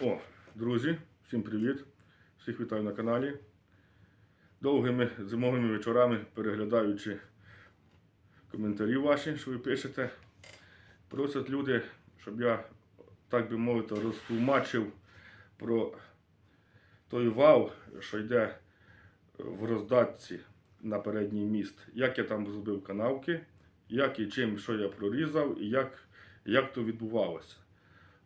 О, друзі, всім привіт! Всіх вітаю на каналі. Довгими зимовими вечорами, переглядаючи коментарі ваші, що ви пишете, просять люди, щоб я, так би мовити, розтлумачив про той вал, що йде в роздатці на передній міст. Як я там зробив канавки, як і чим, що я прорізав, і як, як то відбувалося.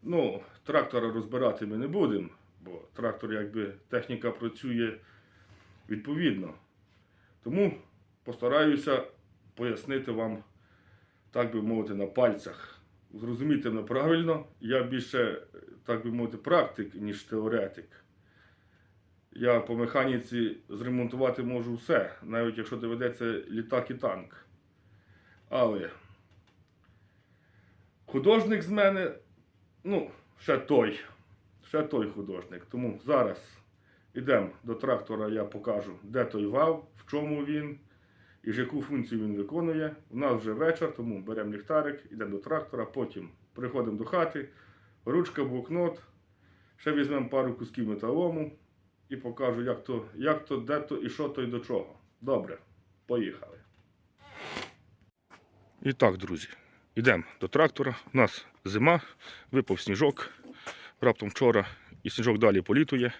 Ну, трактора розбирати ми не будемо, бо трактор, якби техніка працює відповідно. Тому постараюся пояснити вам, так би мовити, на пальцях. Зрозуміти мене правильно, я більше, так би мовити, практик, ніж теоретик. Я по механіці зремонтувати можу все, навіть якщо доведеться літак і танк. Але художник з мене ну, ще той. Ще той художник. Тому зараз йдемо до трактора, я покажу, де той вал, в чому він і ж яку функцію він виконує. У нас вже вечір, тому беремо ліхтарик, йдемо до трактора, потім приходимо до хати, ручка, блокнот, ще візьмемо пару кусків металому і покажу, як то, як то, де то і що то і до чого. Добре, поїхали. І так, друзі, йдемо до трактора. У нас зима, випав сніжок. Раптом вчора і сніжок далі політує.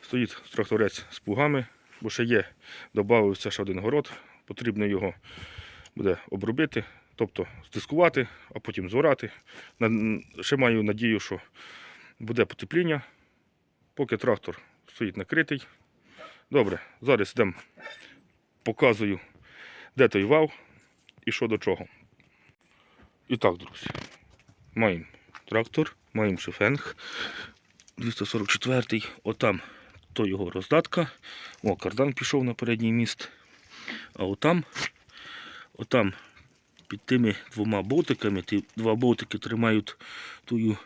Стоїть тракторець з пугами, бо ще є, додався ще один город. Потрібно його буде обробити, тобто здискувати, а потім зорати. Ще маю надію, що буде потепління, поки трактор стоїть накритий. Добре, зараз йдемо, показую, де той вал і що до чого. І так, друзі, маємо трактор, маємо шифенг 244-й, отам то його роздатка. О, кардан пішов на передній міст. А отам, отам під тими двома болтиками, ті два болтики тримають ту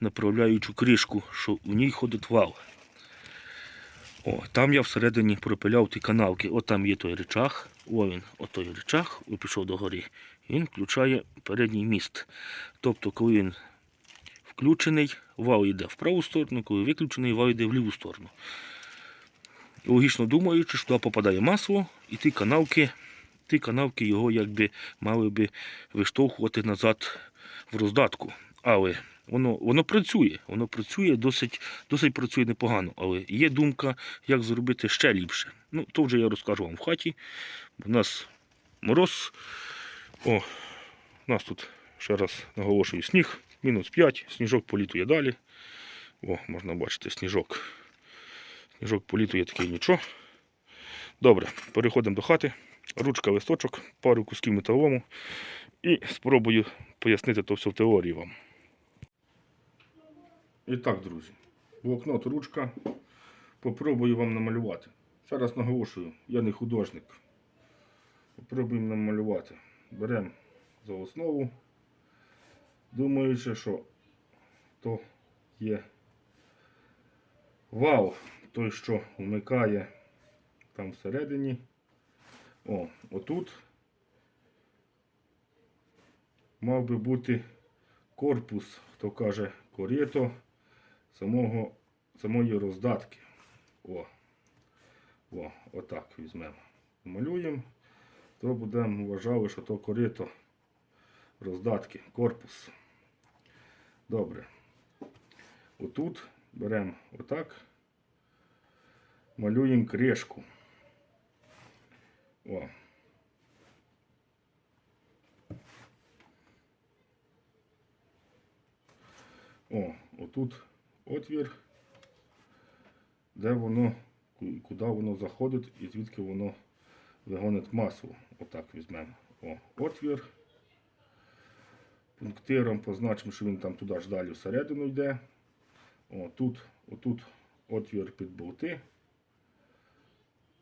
направляючу кришку, що в ній ходить вал. О, там я всередині пропиляв ті канавки. От там є той речах. О він, отой речах, і пішов до гори. Він включає передній міст. Тобто, коли він включений, вал йде в праву сторону, коли виключений, вал йде в ліву сторону. Логічно думаючи, що туди попадає масло, і ті канавки, ті канавки його якби мали би виштовхувати назад в роздатку. Але воно, воно працює, воно працює досить, досить працює непогано. Але є думка, як зробити ще ліпше. Ну, то вже я розкажу вам в хаті. У нас мороз. О, у нас тут ще раз наголошую сніг, мінус 5, сніжок політує далі. О, можна бачити сніжок. Сніжок політує такий нічого. Добре, переходимо до хати. Ручка, листочок, пару кусків металому і спробую пояснити то все в теорії вам. І так, друзі, блокнот, ручка. Попробую вам намалювати. Ще раз наголошую, я не художник. Попробуємо намалювати. Беремо за основу, думаючи, що то є вал, той, що вмикає там всередині. О, отут мав би бути корпус, хто каже, корито самого, самої роздатки. О, о, отак візьмемо. Малюємо, то будемо вважати, що то корито роздатки, корпус. Добре. Отут беремо отак, малюємо кришку. О. О, отут отвір, де воно, куди воно заходить і звідки воно вигонить масу. Отак візьмемо. О, отвір. Пунктиром позначимо, що він там туди ж далі всередину йде. О, тут, отут отвір під болти.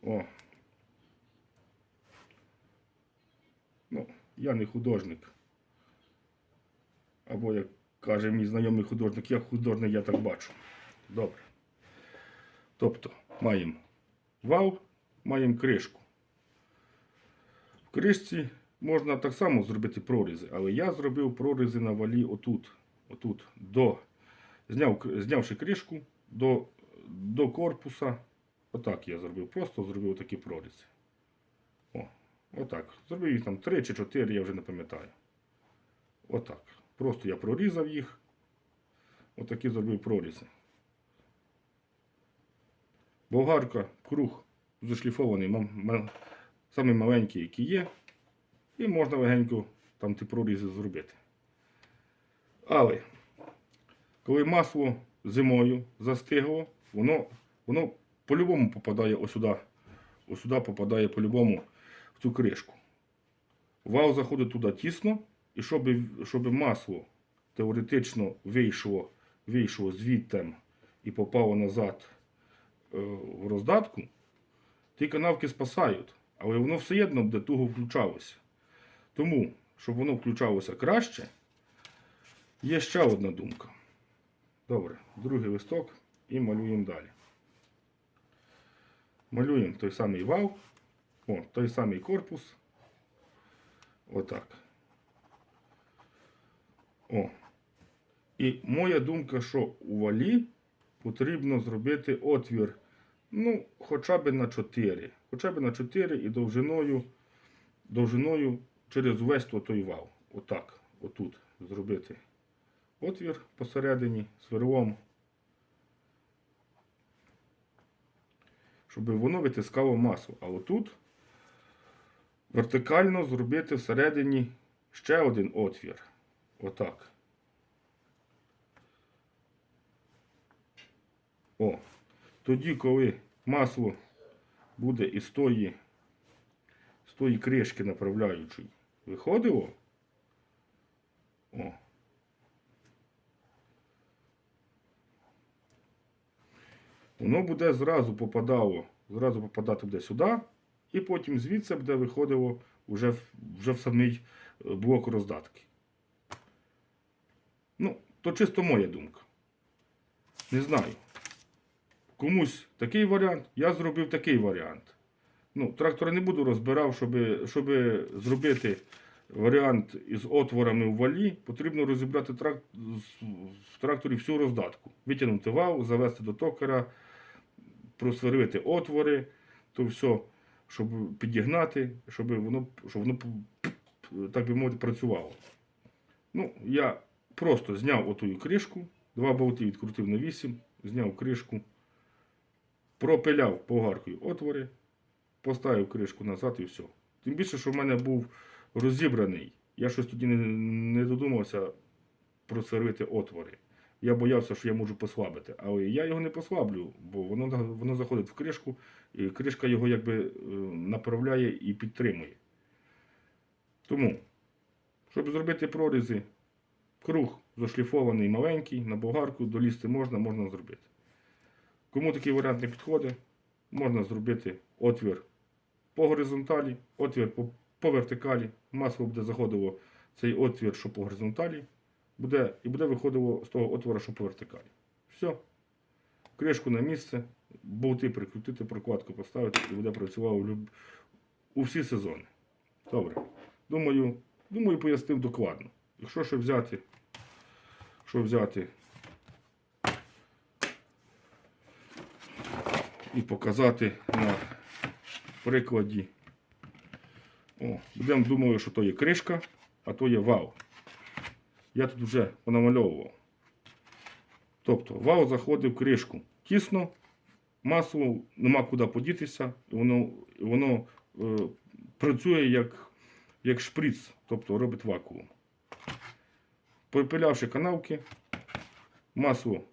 О. Ну, я не художник. Або, як каже мій знайомий художник, я художник, я так бачу. Добре. Тобто, маємо вал, маємо кришку. В кришці можна так само зробити прорізи, але я зробив прорізи на валі отут, отут, до зняв, знявши кришку до, до корпуса. Отак я зробив. Просто зробив такі прорізи. О, отак. Зробив їх там 3 чи 4, я вже не пам'ятаю. Отак. Просто я прорізав їх. Отакі зробив прорізи. Болгарка, круг зашліфований, самий маленький, який є. І можна легенько там ті прорізи зробити. Але коли масло зимою застигло, воно, воно по-любому попадає ось сюди. Ось сюди попадає по-любому в цю кришку. Вал заходить туди тісно, і щоб, щоб масло теоретично вийшло, вийшло звідти і попало назад е, в роздатку, ті канавки спасають, але воно все одно буде туго включалося. Тому, щоб воно включалося краще, є ще одна думка. Добре, другий листок і малюємо далі. Малюємо той самий вал, о, той самий корпус. Отак. О. І моя думка, що у валі потрібно зробити отвір, ну, хоча б на 4. Хоча б на 4 і довжиною, довжиною через весь той вал. Отак. Отут зробити отвір посередині сверлом. Щоб воно витискало масу. А отут вертикально зробити всередині ще один отвір. Отак. О. Тоді, коли масло буде із тої, з тої кришки направляючої виходило. О. Воно буде зразу попадало, зразу попадати буде сюди, і потім звідси буде виходило вже вже в самий е, блок роздатки. Ну, то чисто моя думка. Не знаю. Комусь такий варіант, я зробив такий варіант. Ну, трактор не буду розбирав, щоб, щоб зробити варіант із отворами в валі, потрібно розібрати трак... в тракторі всю роздатку. Витягнути вал, завести до токера, просверлити отвори, то все, щоб підігнати, щоб воно, щоб воно так би мовити, працювало. Ну, я просто зняв оту кришку, два болти відкрутив на 8, зняв кришку, пропиляв болгаркою отвори, поставив кришку назад і все. Тим більше, що в мене був розібраний. Я щось тоді не, не додумався просверлити отвори. Я боявся, що я можу послабити, але я його не послаблю, бо воно, воно заходить в кришку, і кришка його якби е, направляє і підтримує. Тому, щоб зробити прорізи, круг зашліфований маленький, на болгарку долізти можна, можна зробити. Кому такий варіант не підходить, можна зробити отвір по горизонталі, отвір по, по вертикалі. Масло буде заходило цей отвір, що по горизонталі, буде, і буде виходило з того отвора, що по вертикалі. Все. Кришку на місце, болти прикрутити, прокладку поставити і буде працювати у, люб... у всі сезони. Добре. Думаю, думаю, пояснив докладно. Якщо що взяти, що взяти і показати на прикладі. О, будемо думати, що то є кришка, а то є вал. Я тут вже понамальовував. Тобто вал заходить в кришку тісно, масло нема куди подітися, і воно, воно е, працює як, як шприц, тобто робить вакуум. Попилявши канавки, масло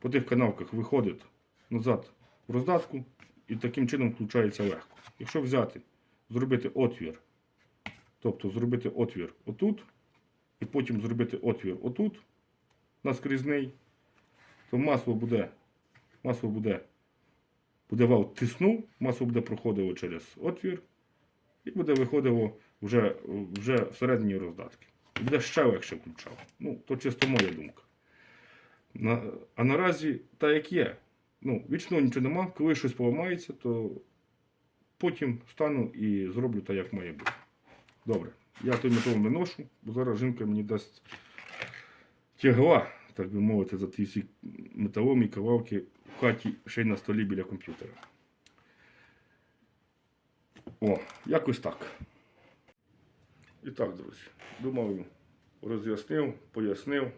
по тих канавках виходить назад в роздатку і таким чином включається легко. Якщо взяти, зробити отвір, тобто зробити отвір отут, і потім зробити отвір отут, наскрізний, то масло буде, масло буде, буде вал тиснув, масло буде проходило через отвір і буде виходило вже, вже всередині роздатки. Буде ще легше включало. Ну, то чисто моя думка. На, а наразі так як є. Ну, вічно нічого нема. Коли щось поламається, то потім стану і зроблю так, як має бути. Добре. Я той метал не ношу, бо зараз жінка мені дасть тягла так би мовити, за ті всі металомі кавалки в хаті ще й на столі біля комп'ютера. О, якось так. І так, друзі, думаю, роз'яснив, пояснив.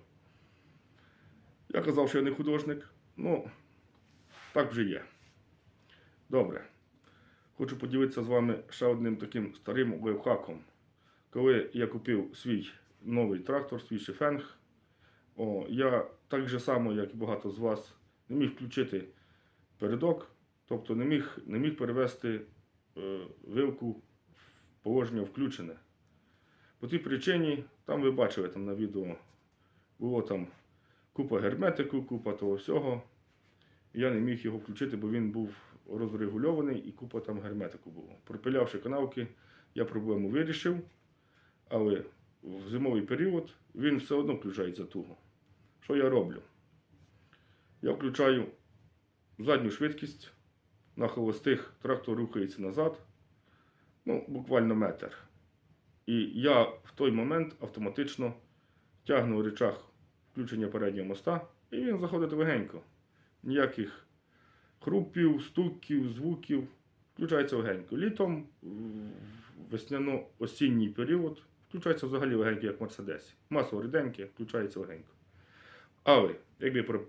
Я казав, що я не художник, ну, так вже є. Добре. Хочу поділитися з вами ще одним таким старим лайфхаком. Коли я купив свій новий трактор, свій шифенг, о, я так же само, як і багато з вас, не міг включити передок, тобто не міг, не міг перевести е, вилку в положення включене. По тій причині, там ви бачили там на відео, було там купа герметику, купа того всього. Я не міг його включити, бо він був розрегульований і купа там герметику було. Пропилявши канавки, я проблему вирішив, але в зимовий період він все одно включається туго. Що я роблю? Я включаю задню швидкість, на холостих трактор рухається назад, ну, буквально метр. І я в той момент автоматично тягну речах включення переднього моста, і він заходить легенько. Ніяких хрупів, стуків, звуків. Включається легенько. Літом, весняно-осінній період, включається взагалі легенько, як в Мерседесі. Масло ріденьке, включається легенько. Але якби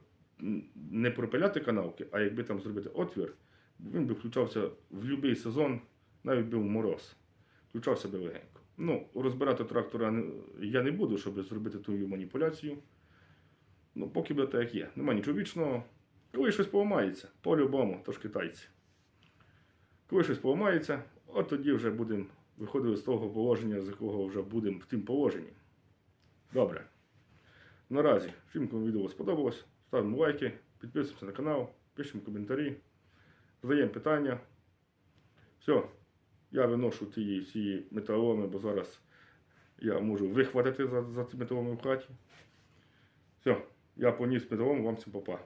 не пропиляти канавки, а якби там зробити отвір, він би включався в будь-який сезон, навіть би в мороз. Включався би легенько. Ну, розбирати трактора я не буду, щоб зробити ту маніпуляцію. Ну, поки буде так, як є. Нема нічого вічного. Коли щось поламається, по-любому, то ж китайці. Коли щось поламається, от тоді вже будемо виходити з того положення, з якого вже будемо в тим положенні. Добре. Наразі, всім, кому відео сподобалось, ставимо лайки, підписуємося на канал, пишемо коментарі, задаємо питання. Все, я виношу ті всі металоми, бо зараз я можу вихватити за, за ці металоми в хаті. Все, я поніс металом, вам всім попа.